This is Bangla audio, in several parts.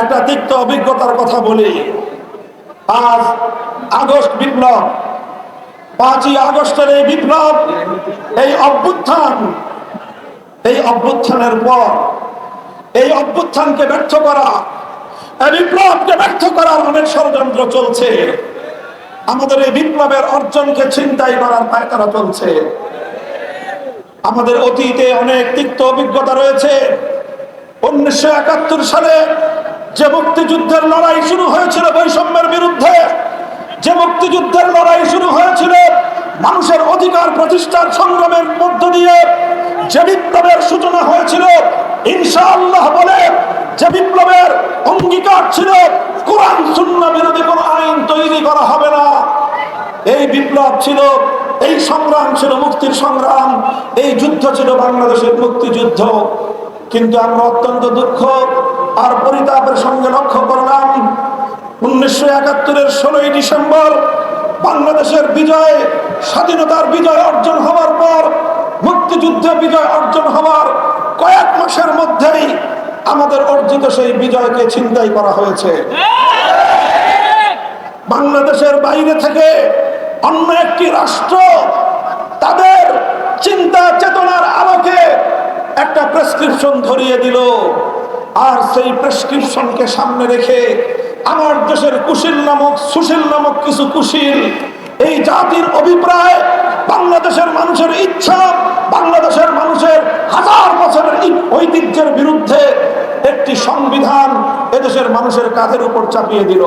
একটা তিক্ত অভিজ্ঞতার কথা বলি। আজ আগস্ট বিপ্লব। পাঁচই আগস্টের এই বিপ্লব, এই অভ্যুত্থান, এই অভ্যুত্থানের পর, এই অভ্যুত্থানকে ব্যর্থ করা বিপ্লবকে ব্যর্থ করার অনেক ষড়যন্ত্র চলছে। আমাদের এই বিপ্লবের অর্জনকে ছিনতাই করার পায়তারা চলছে। আমাদের অতীতে অনেক তিক্ত অভিজ্ঞতা রয়েছে। উনিশশো একাত্তর সালে যে মুক্তিযুদ্ধের লড়াই শুরু হয়েছিল বৈষম্যের বিরুদ্ধে, যে মুক্তিযুদ্ধের লড়াই শুরু হয়েছিল মানুষের অধিকার প্রতিষ্ঠার সংগ্রামের মধ্য দিয়ে, যে বিপ্লবের সূচনা হয়েছিল, ইনশাআল্লাহ বলে যে বিপ্লবের অঙ্গীকার ছিল, কোরআন শূন্য বিরোধী কোন আইন তৈরি করা হবে না। এই বিপ্লব ছিল, এই সংগ্রাম ছিল মুক্তির সংগ্রাম, এই যুদ্ধ ছিল বাংলাদেশের মুক্তিযুদ্ধ। কিন্তু আমরা অত্যন্ত দুঃখ আর পরিতাপের সঙ্গে লক্ষ্য করলাম, উনিশশো একাত্তরের ষোলোই ডিসেম্বর বাংলাদেশের বিজয়, স্বাধীনতার বিজয় অর্জন হওয়ার পর, মুক্তিযুদ্ধে বিজয় অর্জন হওয়ার কয়েক মাসের মধ্যেই আমাদের অর্জিত সেই বিজয়কে ছিনতাই করা হয়েছে। বাংলাদেশের বাইরে থেকে অন্য একটি রাষ্ট্র তাদের চিন্তা চেতনার আলোকে একটা প্রেসক্রিপশন ধরিয়ে দিল। আর সেই প্রেসক্রিপশনকে সামনে রেখে আমার দেশের কুশিল নামক, সুশীল নামক কিছু কুশীল, এই জাতির অভিপ্রায় বাংলাদেশের মানুষের ইচ্ছা, বাংলাদেশের মানুষের হাজার বছরের ঐতিহ্যের বিরুদ্ধে একটি সংবিধান এদেশের মানুষের কাঁধের উপর চাপিয়ে দিল।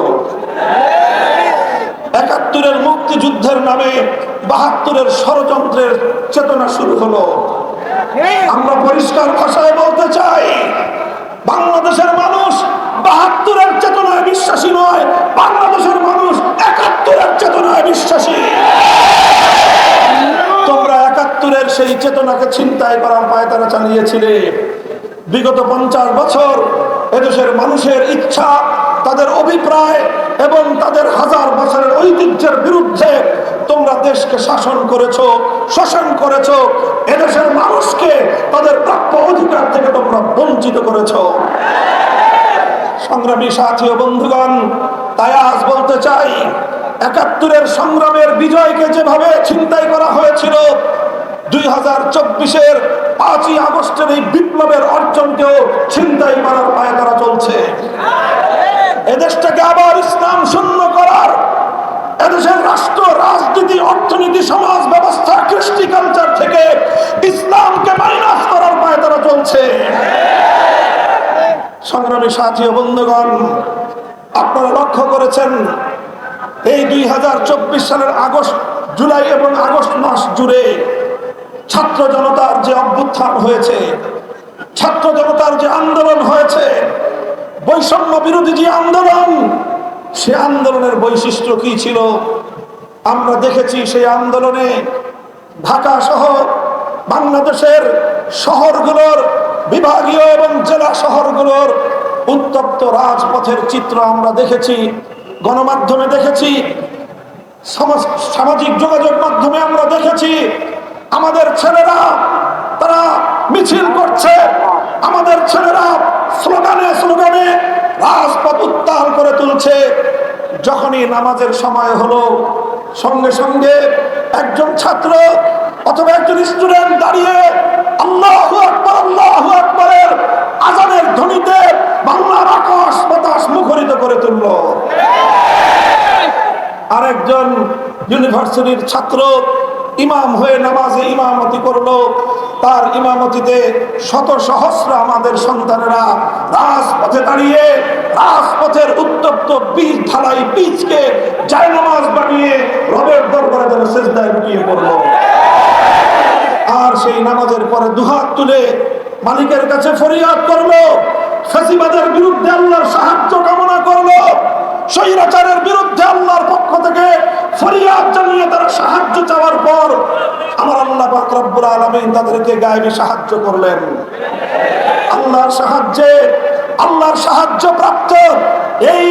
একাত্তরের মুক্তিযুদ্ধের নামে বাহাত্তরের ষড়যন্ত্রের চেতনা শুরু হলো। আমরা পরিষ্কার ভাষায় বলতে চাই বাংলাদেশের মানুষ বাহাত্তরের চেতনায় বিশ্বাসী নয়, বাংলাদেশের মানুষ একাত্তরের চেতনায় বিশ্বাসী। তোমরা একাত্তরের সেই চেতনাকে ছিনতাই করার পায় তারা চালিয়েছিলে। বিগত পঞ্চাশ বছর এদেশের মানুষের ইচ্ছা, তাদের অভিপ্রায় এবং তাদের হাজার বছরের ঐতিহ্যের তোমরা দেশকে শাসন করেছ, শোষণ করেছ, এদেশের মানুষকে তাদের প্রাপ্য অধিকার থেকে তোমরা বঞ্চিত করেছ। সংগ্রামী সাথী ও বন্ধুগণ, তাই আজ বলতে চাই, একাত্তরের সংগ্রামের বিজয়কে যেভাবে ছিনতাই করা হয়েছিল, দুই হাজার চব্বিশের পাঁচই আগস্টের এই বিপ্লবের অর্জনকেও ছিনতাই করার পায়ে তারা চলছে। এদেশটাকে আবার ইসলাম শূন্য করার এদেশের রাষ্ট্র, রাজনীতি, অর্থনীতি, সমাজ ব্যবস্থা, কৃষ্টি কালচার থেকে ইসলামকে মাইনাস করার পায়ে তারা চলছে। সংগ্রামী সাথী বন্ধুগণ, আপনারা লক্ষ্য করেছেন, এই দুই হাজার চব্বিশ সালের আগস্ট, জুলাই এবং আগস্ট মাস জুড়ে ছাত্র জনতার যে অভ্যুত্থান হয়েছে, ছাত্র জনতার যে আন্দোলন হয়েছে, বৈষম্য বিরোধী যে আন্দোলন সে আন্দোলনের বৈশিষ্ট্য কি ছিল? আমরা দেখেছি সেই আন্দোলনে ঢাকা সহ বাংলাদেশের শহরগুলোর বিভাগীয় এবং জেলা শহরগুলোর উত্তপ্ত রাজপথের চিত্র আমরা দেখেছি, গণমাধ্যমে দেখেছি, সমাজ- সামাজিক যোগাযোগ মাধ্যমে আমরা দেখেছি, আমাদের ছেলেরা তারা মিছিল করছে, আমাদের ছেলেরা স্লোগানে স্লোগানে রাজপথ তুলছে যখনই নামাজের সময় হলো, সঙ্গে সঙ্গে একজন ছাত্র অথবা একজন স্টুডেন্ট দাঁড়িয়ে আল্লাহ আকবর, আল্লাহ আকবরের আজানের ধ্বনিতে বাংলার আকাশ বাতাস মুখরিত করে তুললো। আরেকজন ইউনিভার্সিটির ছাত্র ইমাম হয়ে নামাজে ইমামতি করল। তার ইমামতিতে শত সহস্র আমাদের সন্তানেরা রাজপথে দাঁড়িয়ে, রাজপথের উত্তপ্ত বীজ ঢালাই বীজকে জায় নামাজ বানিয়ে রবের দরবারে যেন শেষদায় লুকিয়ে পড়ল। আর সেই নামাজের পরে দুহাত তুলে মালিকের কাছে ফরিয়াদ করল, ফেসিবাদের বিরুদ্ধে আল্লাহর সাহায্য কামনা করল, স্বৈরাচারের বিরুদ্ধে আল্লাহর পক্ষ থেকে ফরিয়াদ জানিয়ে তারা সাহায্য চাওয়ার পর আমার আল্লাহ পাক আলামিন তাদেরকে গায়েবী সাহায্য করলেন। আল্লাহর সাহায্যে, আল্লাহর সাহায্য প্রাপ্ত এই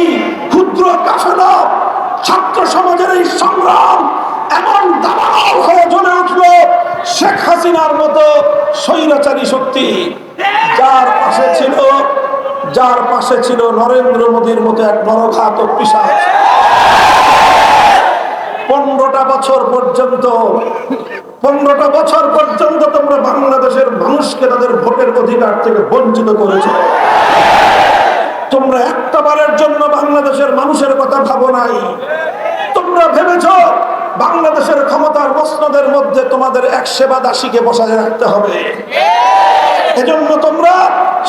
ক্ষুদ্র কাফেলা ছাত্র সমাজের এই সংগ্রাম এমন দাবানল হয়ে জ্বলে উঠল, শেখ হাসিনার মতো স্বৈরাচারী শক্তি। যার পাশে ছিল, যার পাশে ছিল নরেন্দ্র মোদীর মতো এক নরঘাতক পিসাচ পনেরোটা বছর পর্যন্ত পনেরোটা বছর পর্যন্ত তোমরা বাংলাদেশের মানুষকে তাদের ভোটের অধিকার থেকে বঞ্চিত করেছ। তোমরা একটা জন্য বাংলাদেশের মানুষের কথা ভাবো নাই। তোমরা ভেবেছ বাংলাদেশের ক্ষমতার মসনদের মধ্যে তোমাদের এক সেবা দাসীকে বসায় রাখতে হবে। এজন্য তোমরা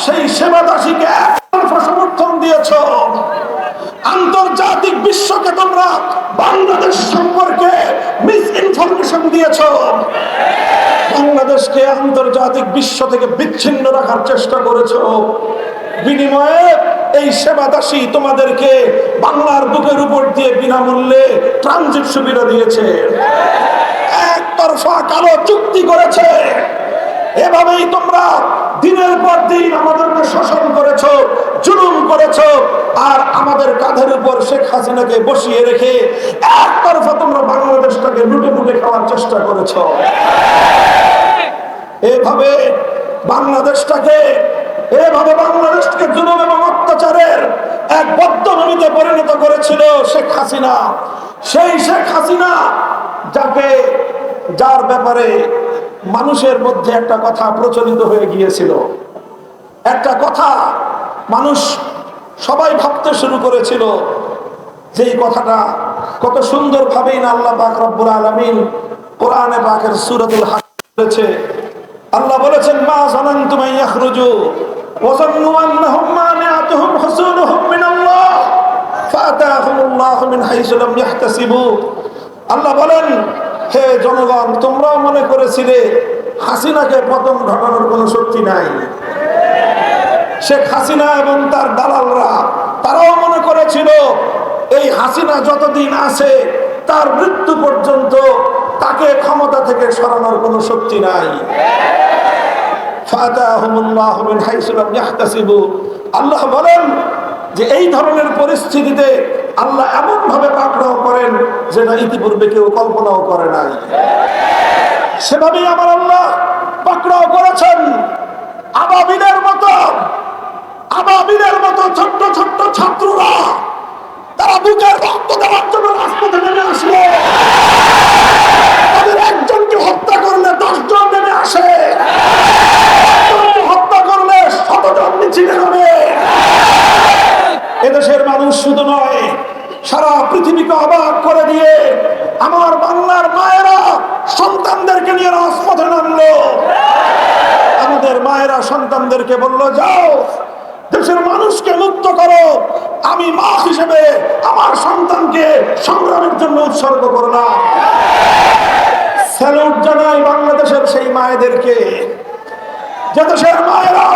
সেই সেবা দাসীকে সমর্থন দিয়েছ। আন্তর্জাতিক বিশ্বকে তোমরা বাংলাদেশ সম্পর্কে মিস ইনফরমেশন দিয়েছ। বাংলাদেশকে আন্তর্জাতিক বিশ্ব থেকে বিচ্ছিন্ন রাখার চেষ্টা করেছ। বিনিময়ে এই সেবা দাসী তোমাদেরকে বাংলার বুকের উপর দিয়ে বিনামূল্যে ট্রানজিট সুবিধা দিয়েছে। একতরফা কালো চুক্তি করেছে। এভাবেই তোমরা দিনের পর দিন আমাদেরকে শোষণ করেছ, জুলুম করেছ, আর আমাদের কাঁধের উপর শেখ হাসিনাকে বসিয়ে রেখে একতরফা তোমরা বাংলাদেশটাকে লুটে লুটে খাওয়ার চেষ্টা করেছ। এভাবে বাংলাদেশটাকে, এভাবে বাংলাদেশকে জুলুম এবং অত্যাচারের এক বদ্ধভূমিতে পরিণত করেছিল শেখ হাসিনা। সেই শেখ হাসিনা যাকে, যার ব্যাপারে মানুষের মধ্যে একটা কথা প্রচলিত হয়ে গিয়েছিল। একটা কথা মানুষ সবাই ভাবতে শুরু করেছিল যেই কথাটা কত সুন্দর ভাবেই না আল্লাহ পাক রব্বুল আলামিন কোরআনে পাকের সূরাতুল হাজ বলেছে। আল্লাহ বলেছেন, মা জানান্তুম আন ইয়াখরুজু জান্নু আন্নাহুম মানিআতুহুম হুসুনুহুম মিনাল্লাহ ফাআতাহুমুল্লাহু মিন হাইসু লাম ইয়াহতাসিবু। আল্লাহ বলেন হে জনগণ, তোমরাও মনে করেছিলে হাসিনাকে পতন ঘটানোর কোনো শক্তি নাই। শেখ হাসিনা এবং তার দালালরা, তারাও মনে করেছিল এই হাসিনা যতদিন আছে, তার মৃত্যু পর্যন্ত তাকে ক্ষমতা থেকে সরানোর কোনো শক্তি নাই। আল্লাহ বলেন যে এই ধরনের পরিস্থিতিতে আল্লাহ এমন ভাবে পাকড়াও করেন যেটা ইতিপূর্বে কেউ কল্পনাও করে নাই। সেভাবেই আমার আল্লাহ পাকড়াও করেছেন। আবাবিনের মতো আবাবিনের মতো ছোট্ট ছোট্ট ছাত্ররা তারা বুকের রক্ত দেওয়ার জন্য রাজপথে নেমে আসলো তাদের একজনকে হত্যা করলে দশজন নেমে আসে একজনকে হত্যা করলে শতজন মিছিলে নামে এদেশের মানুষ শুধু নয় সারা পৃথিবীকে অবাক করে দিয়ে আমার বাংলার মায়েরা সন্তানদেরকে নিয়ে রাজপথে নামলো। আমাদের মায়েরা সন্তানদেরকে বলল, যাও, দেশের মানুষকে মুক্ত করো। আমি মা হিসেবে আমার সন্তানকে সংগ্রামের জন্য উৎসর্গ করলাম। স্যালুট জানাই বাংলাদেশের সেই মায়েদেরকে, যে দেশের মায়েরা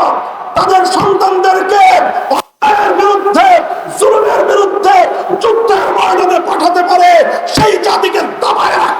তাদের সন্তানদেরকে বিরুদ্ধে, জুলুমের বিরুদ্ধে, যুদ্ধের ময়দানে পাঠাতে পারে সেই জাতিকে দাবায় কেউ